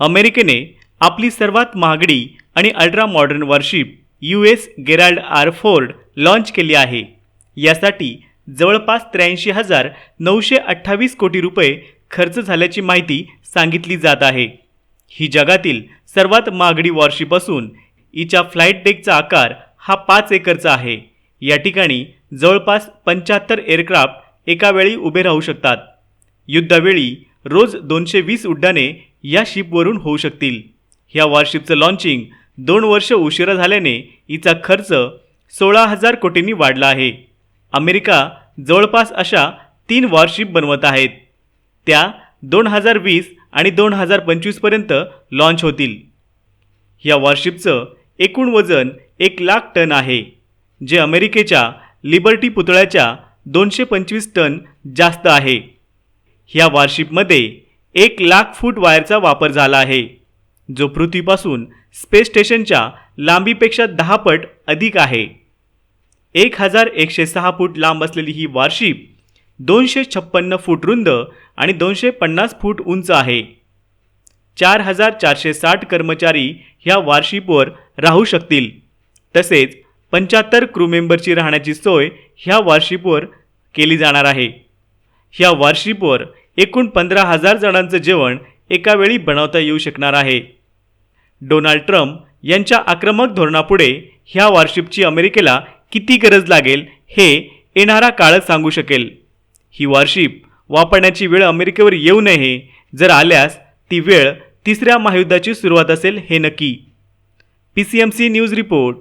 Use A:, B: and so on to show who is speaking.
A: अमेरिकेने आपली सर्वात महागडी आणि ultra modern warship U S Gerald R Ford launch केली आहे. यासाठी जवळपास त्र्याऐंशी हजार नऊशे अठ्ठावीस कोटी रुपये खर्च झाल्याची माहिती सांगितली जात आहे. ही जगातील सर्वात महागडी वॉरशिप असून हिच्या फ्लाईट डेकचा आकार हा पाच एकरचा आहे. या ठिकाणी जवळपास पंच्याहत्तर एअरक्राफ्ट एकावेळी उभे राहू शकतात. युद्धावेळी रोज दोनशे वीस उड्डाणे या शिपवरून होऊ शकतील. ह्या वॉरशिपचं लॉन्चिंग दोन वर्ष उशिरा झाल्याने हिचा खर्च सोळा हजार कोटींनी वाढला आहे. अमेरिका जवळपास अशा तीन वॉरशिप बनवत आहेत. त्या दोन हजार वीस आणि दोन हजार पंचवीसपर्यंत लॉन्च होतील. या वॉरशिपचं एकूण वजन एक लाख टन आहे जे अमेरिकेच्या लिबर्टी पुतळ्याच्या दोनशे पंचवीस टन जास्त आहे. ह्या वॉरशिपमध्ये एक लाख फूट वायरचा वापर झाला आहे. जो पृथ्वीपासून स्पेस स्टेशनच्या लांबीपेक्षा दहा पट अधिक आहे. एक हजार एकशे सहा फूट लांब असलेली ही वारशिप दोनशे छप्पन्न फूट रुंद आणि दोनशे पन्नास फूट उंच आहे. चार हजार चारशे साठ कर्मचारी ह्या वारशिपवर राहू शकतील. तसेच पंच्याहत्तर क्रू मेंबरची राहण्याची सोय ह्या वारशिपवर केली जाणार आहे. ह्या वारशिपवर एकूण पंधरा हजार जणांचं जेवण एकावेळी बनवता येऊ शकणार आहे. डोनाल्ड ट्रम्प यांच्या आक्रमक धोरणापुढे ह्या वॉरशिपची अमेरिकेला किती गरज लागेल हे येणारा काळच सांगू शकेल. ही वॉरशिप वापरण्याची वेळ अमेरिकेवर येऊ नये जर आल्यास ती वेळ तिसऱ्या महायुद्धाची सुरुवात असेल हे नक्की. P C M C news report.